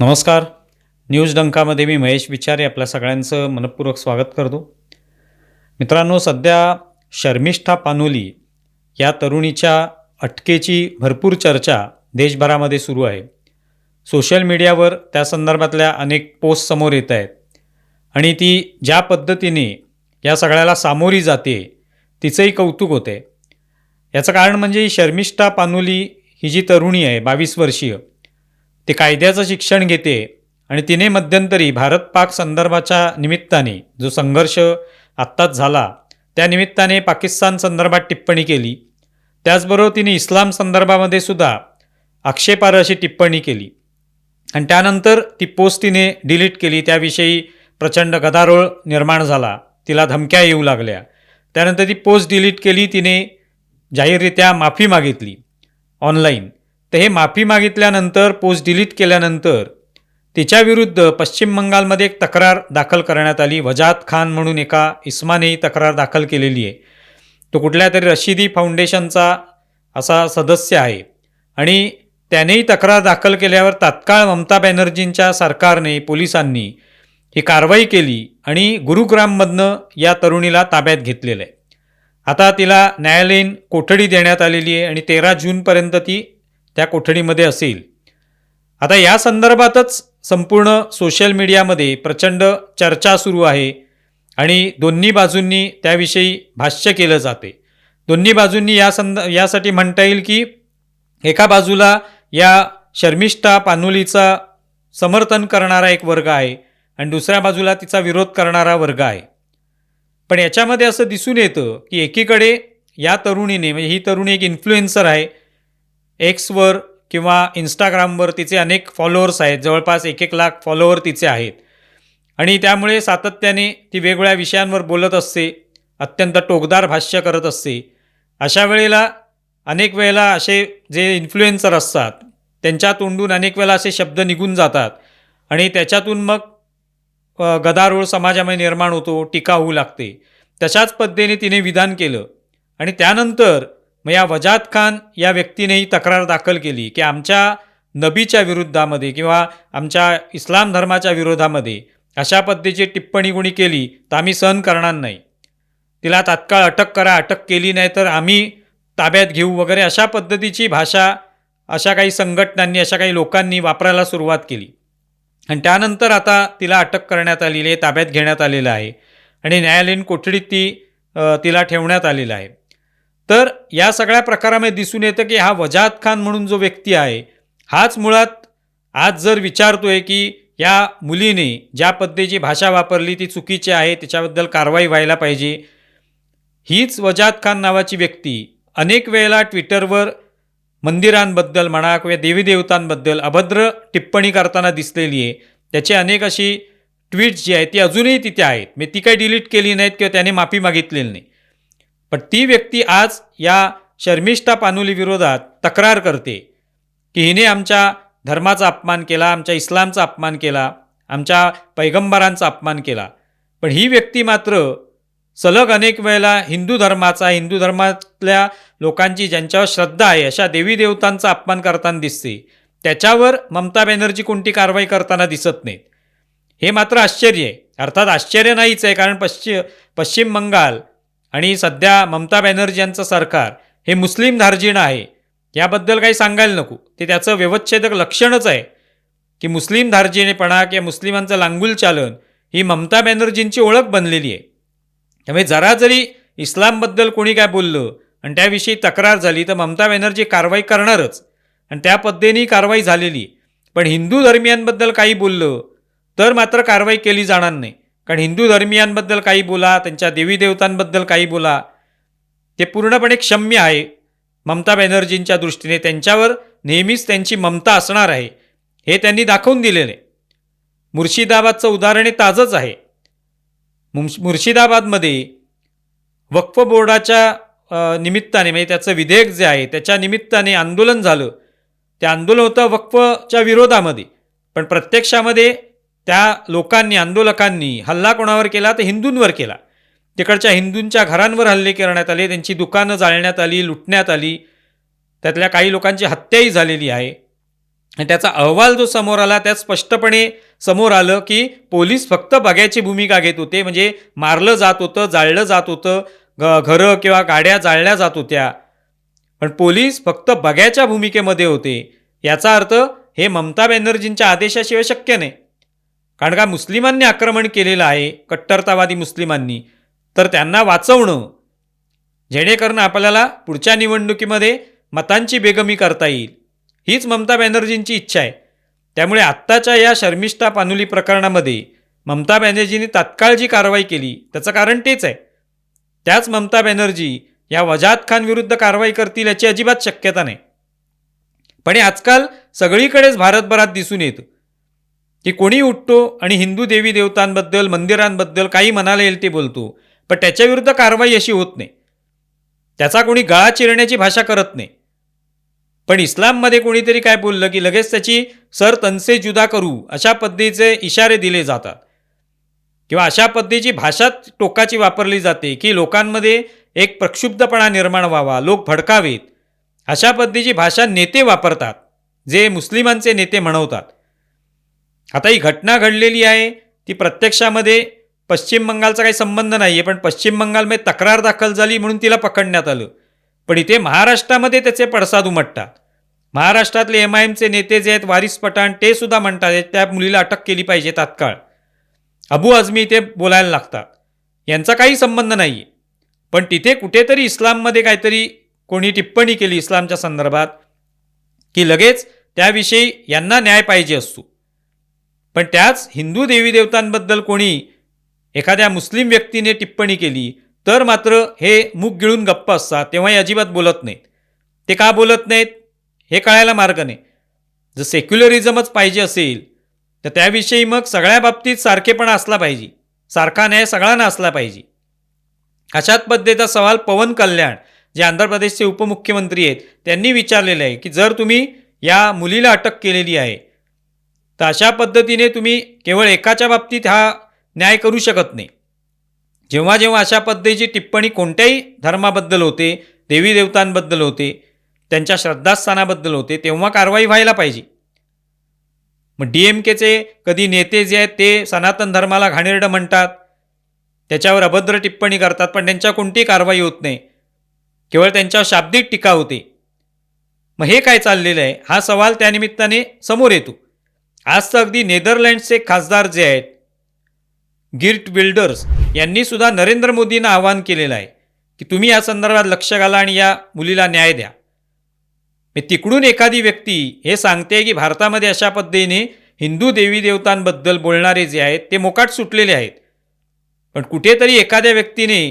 नमस्कार. न्यूज डंकामध्ये मी महेश विचारे आपल्या सगळ्यांचं मनपूर्वक स्वागत करतो. मित्रांनो सध्या शर्मिष्ठा पानोली या तरुणीच्या अटकेची भरपूर चर्चा देशभरामध्ये सुरू आहे. सोशल मीडियावर त्या संदर्भातल्या अनेक पोस्ट समोर येत आहेत. आणि ती ज्या पद्धतीने या सगळ्याला सामोरी जाते तिचंही कौतुक होते. याचं कारण म्हणजे ही शर्मिष्ठा पानोली ही जी तरुणी आहे बावीस वर्षीय ते कायद्याचं शिक्षण घेते आणि तिने मध्यंतरी भारत पाक संदर्भाच्या निमित्ताने जो संघर्ष आत्ताच झाला त्या निमित्ताने पाकिस्तान संदर्भात टिप्पणी केली. त्याचबरोबर तिने इस्लाम संदर्भामध्ये सुद्धा आक्षेपार्ह अशी टिप्पणी केली. आणि त्यानंतर ती पोस्ट तिने डिलीट केली. त्याविषयी प्रचंड गदारोळ निर्माण झाला. तिला धमक्या येऊ लागल्या. त्यानंतर ती पोस्ट डिलीट केली. तिने जाहीररित्या माफी मागितली. ऑनलाईन. तर हे माफी मागितल्यानंतर पोस्ट डिलीट केल्यानंतर तिच्याविरुद्ध पश्चिम बंगालमध्ये एक तक्रार दाखल करण्यात आली. वजात खान म्हणून एका इस्माने ही तक्रार दाखल केलेली आहे. तो कुठल्या तरी रशिदी फाउंडेशनचा असा सदस्य आहे. आणि त्यानेही तक्रार दाखल केल्यावर तात्काळ ममता बॅनर्जींच्या सरकारने पोलिसांनी ही कारवाई केली आणि गुरुग्राममधनं या तरुणीला ताब्यात घेतलेलं आहे. आता तिला न्यायालयीन कोठडी देण्यात आलेली आहे आणि तेरा जूनपर्यंत ती त्या कोठडीमध्ये असेल. आता या संदर्भातच संपूर्ण सोशल मीडियामध्ये प्रचंड चर्चा सुरू आहे आणि दोन्ही बाजूंनी त्याविषयी भाष्य केलं जाते. दोन्ही बाजूंनी या संद यासाठी म्हणता येईल की एका बाजूला या शर्मिष्ठा पानुलीचा समर्थन करणारा एक वर्ग आहे आणि दुसऱ्या बाजूला तिचा विरोध करणारा वर्ग आहे. पण याच्यामध्ये असं दिसून येतं की एकीकडे या तरुणीने म्हणजे ही तरुणी एक इन्फ्लुएन्सर आहे एक्सवर किंवा इंस्टाग्रामवर तिचे अनेक फॉलोअर्स आहेत. जवळपास एक एक लाख फॉलोअर तिचे आहेत. आणि त्यामुळे सातत्याने ती वेगवेगळ्या विषयांवर बोलत असते. अत्यंत टोकदार भाष्य करत असते. अशा वेळेला अनेक वेळेला असे जे इन्फ्लुएन्सर असतात त्यांच्या तोंडून अनेक वेळेला असे शब्द निघून जातात. आणि त्याच्यातून मग गदारोळ समाजामध्ये निर्माण होतो टीका होऊ लागते. तशाच पद्धतीने तिने विधान केलं. आणि त्यानंतर मग या वजात खान या व्यक्तीनेही तक्रार दाखल केली की आमच्या नबीच्या विरुद्धामध्ये किंवा आमच्या इस्लाम धर्माच्या विरोधामध्ये अशा पद्धतीची टिप्पणी कोणी केली तर आम्ही सहन करणार नाही. तिला तात्काळ अटक करा अटक केली नाही तर आम्ही ताब्यात घेऊ वगैरे अशा पद्धतीची भाषा अशा काही संघटनांनी अशा काही लोकांनी वापरायला सुरुवात केली. आणि त्यानंतर आता तिला अटक करण्यात आलेली आहे ताब्यात घेण्यात आलेलं आहे. आणि न्यायालयीन कोठडीत ती तिला ठेवण्यात आलेलं आहे. तर या सगळ्या प्रकारामध्ये दिसून येतं की हा वजाहत खान म्हणून जो व्यक्ती आहे हाच मुळात आज जर विचारतोय की या मुलीने ज्या पद्धतीची भाषा वापरली ती चुकीची आहे त्याच्याबद्दल कारवाई व्हायला पाहिजे हीच वजात खान नावाची व्यक्ती अनेक वेळेला ट्विटरवर मंदिरांबद्दल म्हणा किंवा देवीदेवतांबद्दल अभद्र टिप्पणी करताना दिसलेली आहे. त्याची अनेक अशी ट्विट जी आहेत ती अजूनही तिथे आहेत. मी ती काही डिलीट केली नाहीत किंवा त्याने माफी मागितलेली नाही. पण ती व्यक्ती आज या शर्मिष्ठा पानुलीविरोधात तक्रार करते की हिने आमच्या धर्माचा अपमान केला आमच्या इस्लामचा अपमान केला आमच्या पैगंबरांचा अपमान केला. पण ही व्यक्ती मात्र सलग अनेक वेळेला हिंदू धर्माचा हिंदू धर्मातल्या लोकांची ज्यांच्यावर श्रद्धा आहे अशा देवी देवतांचा अपमान करताना दिसते. त्याच्यावर ममता बॅनर्जी कोणती कारवाई करताना दिसत नाहीत. हे मात्र आश्चर्य आहे. अर्थात आश्चर्य नाहीच आहे कारण पश्चि पश्चिम बंगाल आणि सध्या ममता बॅनर्जी यांचं सरकार हे मुस्लिम धार्जिणं आहे याबद्दल काही सांगायला नको. ते त्याचं व्यवच्छेदक लक्षणच आहे की मुस्लिम धार्जिणेपणा किंवा मुस्लिमांचं लांगुल चालन ही ममता बॅनर्जींची ओळख बनलेली आहे. त्यामुळे जरा जरी इस्लामबद्दल कोणी काय बोललं आणि त्याविषयी तक्रार झाली तर ममता बॅनर्जी कारवाई करणारच आणि त्या पद्धतीने कारवाई झालेली. पण हिंदू धर्मियांबद्दल काही बोललं तर मात्र कारवाई केली जाणार नाही. कारण हिंदू धर्मियांबद्दल काही बोला त्यांच्या देवी देवतांबद्दल काही बोला ते पूर्णपणे क्षम्य आहे. ममता बॅनर्जींच्या दृष्टीने त्यांच्यावर नेहमीच त्यांची ममता असणार आहे हे त्यांनी दाखवून दिलेलं. आहे मुर्शिदाबादचं उदाहरण हे ताजंच आहे. मुर्शिदाबादमध्ये वक्फ बोर्डाच्या निमित्ताने म्हणजे त्याचं विधेयक जे आहे त्याच्या निमित्ताने आंदोलन झालं. ते आंदोलन होतं वक्फच्या विरोधामध्ये पण प्रत्यक्षामध्ये त्या लोकांनी आंदोलकांनी हल्ला कोणावर केला तर हिंदूंवर केला. तिकडच्या हिंदूंच्या घरांवर हल्ले करण्यात आले त्यांची दुकानं जाळण्यात आली लुटण्यात आली. त्यातल्या काही लोकांची हत्याही झालेली आहे. आणि त्याचा अहवाल जो समोर आला त्यात स्पष्टपणे समोर आलं की पोलीस फक्त बघ्याची भूमिका घेत होते. म्हणजे मारलं जात होतं जाळलं जात होतं ग घरं किंवा गाड्या जाळल्या जात होत्या. पण पोलीस फक्त बघ्याच्या भूमिकेमध्ये होते. याचा अर्थ हे ममता बॅनर्जींच्या आदेशाशिवाय शक्य नाही. कारण का मुस्लिमांनी आक्रमण केलेलं आहे कट्टरतावादी मुस्लिमांनी. तर त्यांना वाचवणं जेणेकरून आपल्याला पुढच्या निवडणुकीमध्ये मतांची बेगमी करता येईल. हीच ममता बॅनर्जींची इच्छा आहे. त्यामुळे आत्ताच्या या शर्मिष्ठा पानुली प्रकरणामध्ये ममता बॅनर्जींनी तात्काळ जी कारवाई केली त्याचं कारण तेच आहे. त्याच ममता बॅनर्जी या वजाद खान विरुद्ध कारवाई करतील याची अजिबात शक्यता नाही. पण आजकाल सगळीकडेच भारतभरात दिसून येतं. की कोणी उठतो आणि हिंदू देवी देवतांबद्दल मंदिरांबद्दल काही मनाला येईल ते बोलतो पण त्याच्याविरुद्ध कारवाई अशी होत नाही. त्याचा कोणी गळा चिरण्याची भाषा करत नाही. पण इस्लाममध्ये कोणीतरी काय बोललं की लगेच त्याची सर तनसे जुदा करू अशा पद्धतीचे इशारे दिले जातात. किंवा अशा पद्धतीची भाषा टोकाची वापरली जाते की लोकांमध्ये एक प्रक्षुब्धपणा निर्माण व्हावा लोक भडकावेत. अशा पद्धतीची भाषा नेते वापरतात जे मुस्लिमांचे नेते म्हणवतात. आता ही घटना घडलेली आहे ती प्रत्यक्षामध्ये पश्चिम बंगालचा काही संबंध नाही आहे पण पश्चिम बंगालमध्ये तक्रार दाखल झाली म्हणून तिला पकडण्यात आलं. पण इथे महाराष्ट्रामध्ये त्याचे पडसाद उमटतात. महाराष्ट्रातले एम आय एमचे नेते जे आहेत वारिस पठाण ते सुद्धा म्हणतात त्या मुलीला अटक केली पाहिजे तात्काळ. अबू आझमी इथे बोलायला लागतात. यांचा काही संबंध नाही आहे पण तिथे कुठेतरी इस्लाममध्ये काहीतरी कोणी टिप्पणी केली इस्लामच्या संदर्भात की लगेच त्याविषयी यांना न्याय पाहिजे असतो. पण त्याच हिंदू देवी देवतांबद्दल कोणी एखाद्या मुस्लिम व्यक्तीने टिप्पणी केली तर मात्र हे मुख गिळून गप्प असतात तेव्हाही अजिबात बोलत नाहीत. ते का बोलत नाहीत? हे कळायला मार्ग नाही. जर सेक्युलरिझमच पाहिजे असेल तर त्याविषयी मग सगळ्या बाबतीत सारखेपणा असला पाहिजे. सारखा न्याय सगळ्यांना असला पाहिजे. अशाच पद्धतीचा सवाल पवन कल्याण जे आंध्र प्रदेशचे उपमुख्यमंत्री आहेत त्यांनी विचारलेलं आहे की जर तुम्ही या मुलीला अटक केलेली आहे तर अशा पद्धतीने तुम्ही केवळ एकाच्या बाबतीत हा न्याय करू शकत नाही. जेव्हा जेव्हा अशा पद्धतीची टिप्पणी कोणत्याही धर्माबद्दल होते देवी देवतांबद्दल होते त्यांच्या श्रद्धास्थानाबद्दल होते तेव्हा कारवाई व्हायला पाहिजे. मग डी एम केचे कधी नेते जे आहेत ते सनातन धर्माला घाणेरडं म्हणतात त्याच्यावर अभद्र टिप्पणी करतात पण त्यांच्या कोणतीही कारवाई होत नाही. केवळ त्यांच्यावर शाब्दिक टीका होते. मग हे काय चाललेलं आहे? हा सवाल त्यानिमित्ताने समोर येतो. आज तर अगदी नेदरलँड्सचे खासदार जे आहेत गिर्ट बिल्डर्स यांनी सुद्धा नरेंद्र मोदींना आवाहन केलेलं आहे की तुम्ही या संदर्भात लक्ष घाला आणि या मुलीला न्याय द्या. मी तिकडून एखादी व्यक्ती हे सांगते की भारतामध्ये अशा पद्धतीने हिंदू देवी देवतांबद्दल बोलणारे जे आहेत ते मोकाट सुटलेले आहेत. पण कुठेतरी एखाद्या व्यक्तीने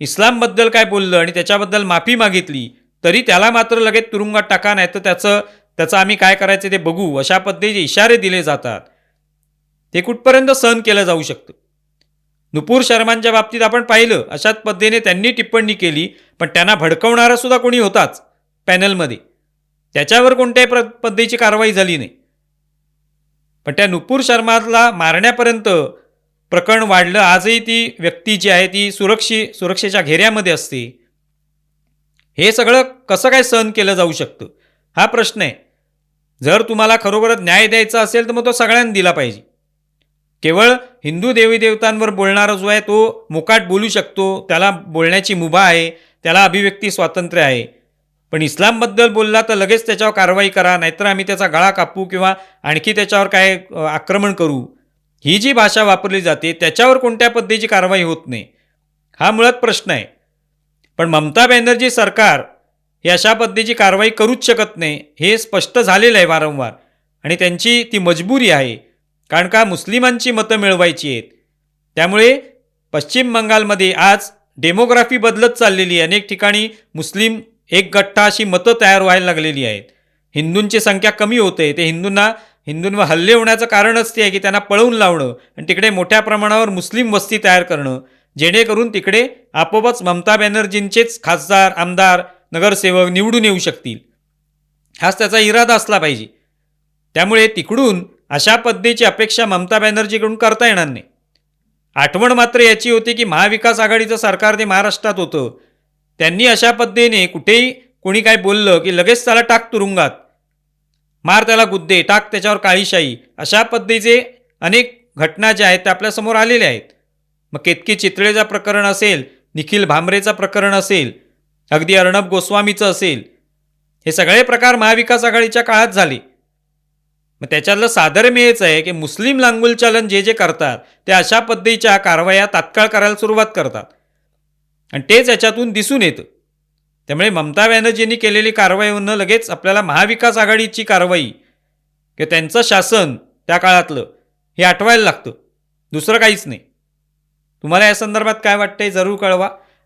इस्लामबद्दल काय बोललं आणि त्याच्याबद्दल माफी मागितली तरी त्याला मात्र लगेच तुरुंगात टाका नाही तर त्याचं त्याचं आम्ही काय करायचं ते बघू. अशा पद्धतीचे इशारे दिले जातात. ते कुठपर्यंत सहन केलं जाऊ शकतं? नुपूर शर्मांच्या बाबतीत आपण पाहिलं. अशाच पद्धतीने त्यांनी टिप्पणी केली. पण त्यांना भडकवणारा सुद्धा कोणी होताच पॅनलमध्ये. त्याच्यावर कोणत्याही प्र पद्धतीची कारवाई झाली नाही. पण त्या नुपूर शर्माला मारण्यापर्यंत प्रकरण वाढलं. आजही ती व्यक्ती जी आहे ती सुरक्षी सुरक्षेच्या घेऱ्यामध्ये असते. हे सगळं कसं काय सहन केलं जाऊ शकतं? हा प्रश्न आहे. जर तुम्हाला खरोखरच न्याय द्यायचा असेल तर मग तो सगळ्यांना दिला पाहिजे. केवळ हिंदू देवी देवतांवर बोलणारा जो आहे तो मुकाट बोलू शकतो. त्याला बोलण्याची मुभा आहे. त्याला अभिव्यक्ती स्वातंत्र्य आहे. पण इस्लामबद्दल बोलला तर लगेच त्याच्यावर कारवाई करा नाहीतर आम्ही त्याचा गळा कापू किंवा आणखी त्याच्यावर काय आक्रमण करू. ही जी भाषा वापरली जाते त्याच्यावर कोणत्या पद्धतीची कारवाई होत नाही? हा मुळात प्रश्न आहे. पण ममता बॅनर्जी सरकार हे अशा पद्धतीची कारवाई करूच शकत नाही हे स्पष्ट झालेलं आहे वारंवार. आणि त्यांची ती मजबुरी आहे कारण का मुस्लिमांची मतं मिळवायची आहेत. त्यामुळे पश्चिम बंगालमध्ये आज डेमोग्राफी बदलत चाललेली आहे. अनेक ठिकाणी मुस्लिम एक गठ्ठा अशी मतं तयार व्हायला लागलेली आहेत. हिंदूंची संख्या कमी होते ते हिंदूंना हिंदूंवर हल्ले होण्याचं कारणच ते आहे की त्यांना पळवून लावणं आणि तिकडे मोठ्या प्रमाणावर मुस्लिम वस्ती तयार करणं जेणेकरून तिकडे आपोआपच ममता बॅनर्जींचेच खासदार आमदार नगरसेवक निवडून येऊ शकतील. हाच त्याचा इरादा असला पाहिजे. त्यामुळे तिकडून अशा पद्धतीची अपेक्षा ममता बॅनर्जीकडून करता येणार नाही. आठवण मात्र याची होती की महाविकास आघाडीचं सरकार ते महाराष्ट्रात होतं त्यांनी अशा पद्धतीने कुठेही कोणी काय बोललं की लगेच त्याला टाक तुरुंगात. मार त्याला गुद्दे टाक त्याच्यावर काळीशाही अशा पद्धतीचे अनेक घटना ज्या आहेत त्या आपल्यासमोर आलेल्या आहेत. मग केतकी चितळेचा प्रकरण असेल निखिल भांबरेचा प्रकरण असेल अगदी अर्णब गोस्वामीचं असेल. हे सगळे प्रकार महाविकास आघाडीच्या काळात झाले. मग त्याच्यातलं साधर्म्य आहे की मुस्लिम लांगुलचालन जे जे करतात ते अशा पद्धतीच्या कारवाया तात्काळ करायला सुरुवात करतात. आणि तेच याच्यातून दिसून येतं. त्यामुळे ममता बॅनर्जींनी केलेली कारवाईवरनं लगेच आपल्याला महाविकास आघाडीची कारवाई किंवा त्यांचं शासन त्या काळातलं हे आठवायला लागतं. दुसरं काहीच नाही. तुम्हाला या संदर्भात काय वाटतंय जरूर कळवा.